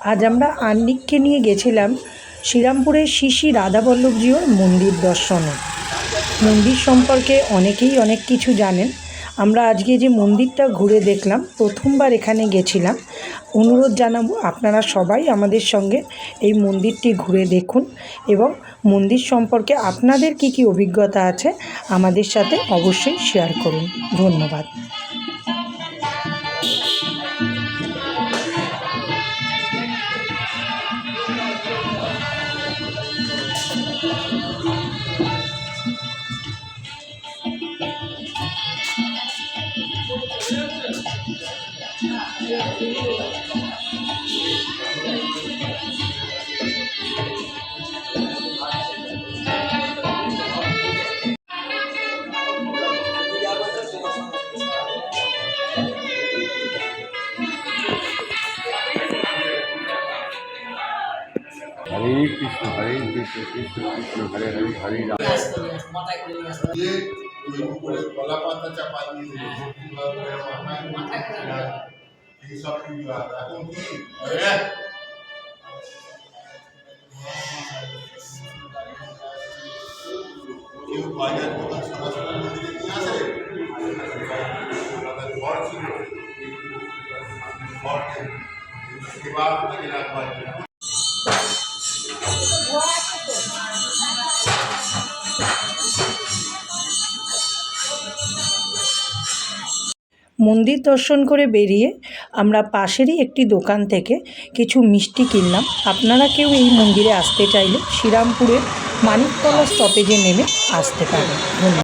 আজ আমরা আন্নিককে নিয়ে গেছিলাম শ্রীরামপুরের শ্রী শ্রী মন্দির দর্শনে। মন্দির সম্পর্কে অনেকেই অনেক কিছু জানেন। আমরা আজকে যে মন্দিরটা ঘুরে দেখলাম, প্রথমবার এখানে গেছিলাম। অনুরোধ জানাব আপনারা সবাই আমাদের সঙ্গে এই মন্দিরটি ঘুরে দেখুন এবং মন্দির সম্পর্কে আপনাদের কি কি অভিজ্ঞতা আছে আমাদের সাথে অবশ্যই শেয়ার করুন। ধন্যবাদ। হরে কৃষ্ণ হরে কৃষ্ণ কৃষ্ণ কৃষ্ণ হরে হরে হরে রাম। কলা পাতা চাপা দিয়ে এইসব এখন কি! কেউ বাজার দোকান সরাসরি মন্দিরে নিয়ে আসে আমাদের ঘর ছিল ঘরকে সেবা করে রাখবার জন্য মন্দির দর্শন করে বেরিয়ে আমরা পাশেরই একটি দোকান থেকে কিছু মিষ্টি কিনলাম। আপনারা কেউ এই মন্দিরে আসতে চাইলে শ্রীরামপুরের মানিকতলা স্টপেজে নেমে আসতে পারেন। ধন্যবাদ।